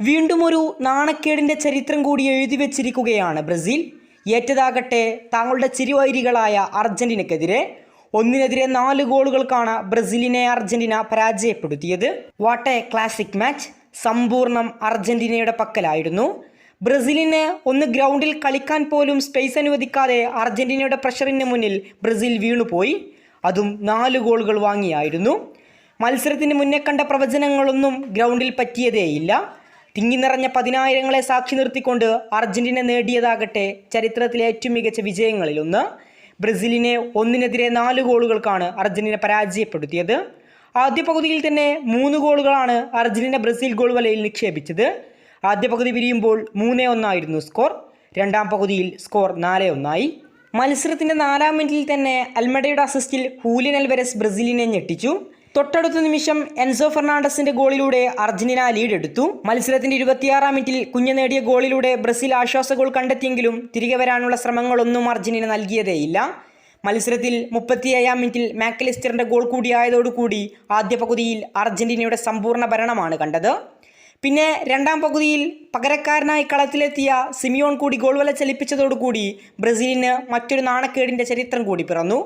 വീണ്ടും ഒരു നാണക്കേടിന്റെ ചരിത്രം കൂടി എഴുതി വച്ചിരിക്കുകയാണ് ബ്രസീൽ. ഏറ്റതാകട്ടെ താങ്കളുടെ ചിരുവൈരികളായ അർജന്റീനക്കെതിരെ. ഒന്നിനെതിരെ നാല് ഗോളുകൾക്കാണ് ബ്രസീലിനെ അർജന്റീന പരാജയപ്പെടുത്തിയത്. വാട്ട് എ ക്ലാസിക് മാച്ച് സമ്പൂർണം അർജന്റീനയുടെ പക്കലായിരുന്നു. ബ്രസീലിന് ഒന്ന് ഗ്രൗണ്ടിൽ കളിക്കാൻ പോലും സ്പേസ് അനുവദിക്കാതെ അർജന്റീനയുടെ പ്രഷറിന് മുന്നിൽ ബ്രസീൽ വീണുപോയി. അതും നാല് ഗോളുകൾ വാങ്ങിയായിരുന്നു. മത്സരത്തിന് മുന്നേ കണ്ട പ്രവചനങ്ങളൊന്നും ഗ്രൗണ്ടിൽ പറ്റിയതേയില്ല. തിങ്ങി നിറഞ്ഞ പതിനായിരങ്ങളെ സാക്ഷി നിർത്തിക്കൊണ്ട് അർജന്റീന നേടിയതാകട്ടെ ചരിത്രത്തിലെ ഏറ്റവും മികച്ച വിജയങ്ങളിലൊന്ന് ബ്രസീലിനെ ഒന്നിനെതിരെ നാല് ഗോളുകൾക്കാണ് അർജന്റീന പരാജയപ്പെടുത്തിയത്. ആദ്യ പകുതിയിൽ തന്നെ മൂന്ന് ഗോളുകളാണ് അർജന്റീന ബ്രസീൽ ഗോൾ വലയിൽ നിക്ഷേപിച്ചത്. ആദ്യ പകുതി പിരിയുമ്പോൾ മൂന്നേ ഒന്നായിരുന്നു സ്കോർ. രണ്ടാം പകുതിയിൽ സ്കോർ നാല് ഒന്നായി. മത്സരത്തിന്റെ നാലാം മിനിറ്റിൽ തന്നെ അൽമഡയുടെ അസിസ്റ്റിൽ ഹൂലിയൻ അൽവരസ് ബ്രസീലിനെ ഞെട്ടിച്ചു. തൊട്ടടുത്ത നിമിഷം എൻസോ ഫെർണാണ്ടസിന്റെ ഗോളിലൂടെ അർജന്റീന ലീഡ് എടുത്തു മത്സരത്തിന്റെ ഇരുപത്തിയാറാം മിനിറ്റിൽ കുഞ്ഞ് നേടിയ ഗോളിലൂടെ ബ്രസീൽ ആശ്വാസ ഗോൾ കണ്ടെത്തിയെങ്കിലും തിരികെ വരാനുള്ള ശ്രമങ്ങളൊന്നും അർജന്റീന നൽകിയതേയില്ല. മത്സരത്തിൽ മുപ്പത്തിയേഴാം മിനിറ്റിൽ മാക്കലിസ്റ്ററിന്റെ ഗോൾ കൂടിയായതോടുകൂടി ആദ്യ പകുതിയിൽ അർജന്റീനയുടെ സമ്പൂർണ ഭരണമാണ് കണ്ടത്. പിന്നെ രണ്ടാം പകുതിയിൽ പകരക്കാരനായി കളത്തിലെത്തിയ സിമിയോൺ കൂടി ഗോൾ വല ചലിപ്പിച്ചതോടുകൂടി ബ്രസീലിന് മറ്റൊരു നാണക്കേടിന്റെ ചരിത്രം കൂടി പിറന്നു.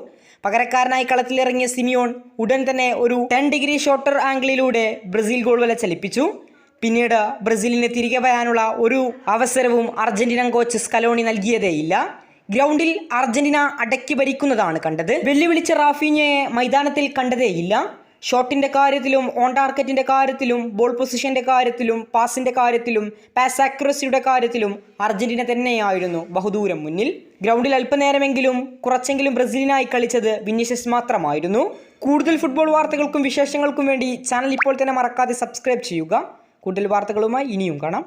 പകരക്കാരനായി കളത്തിലിറങ്ങിയ സിമിയോൺ ഉടൻ തന്നെ ഒരു ടെൻ ഡിഗ്രി ഷോർട്ടർ ആംഗിളിലൂടെ ബ്രസീൽ ഗോൾ വല ചലിപ്പിച്ചു. പിന്നീട് ബ്രസീലിന് തിരികെ വരാനുള്ള ഒരു അവസരവും അർജന്റീന കോച്ച് സ്കലോണി നൽകിയതേയില്ല. ഗ്രൗണ്ടിൽ അർജന്റീന അടക്കി ഭരിക്കുന്നതാണ് കണ്ടത്. വെല്ലുവിളിച്ച റാഫീഞ്ഞയെ മൈതാനത്തിൽ കണ്ടതേയില്ല. ഷോട്ടിന്റെ കാര്യത്തിലും ഓൺ ടാർഗറ്റിന്റെ കാര്യത്തിലും ബോൾ പൊസിഷന്റെ കാര്യത്തിലും പാസിന്റെ കാര്യത്തിലും പാസ് ആക്യുറസിയുടെ കാര്യത്തിലും അർജന്റീന തന്നെയായിരുന്നു ബഹുദൂരം മുന്നിൽ. ഗ്രൗണ്ടിൽ അല്പനേരമെങ്കിലും കുറച്ചെങ്കിലും ബ്രസീലിനായി കളിച്ചത് വിന്യസസ് മാത്രമായിരുന്നു. കൂടുതൽ ഫുട്ബോൾ വാർത്തകൾക്കും വിശേഷങ്ങൾക്കും വേണ്ടി ചാനൽ ഇപ്പോൾ തന്നെ മറക്കാതെ സബ്സ്ക്രൈബ് ചെയ്യുക. കൂടുതൽ വാർത്തകളുമായി ഇനിയും കാണാം.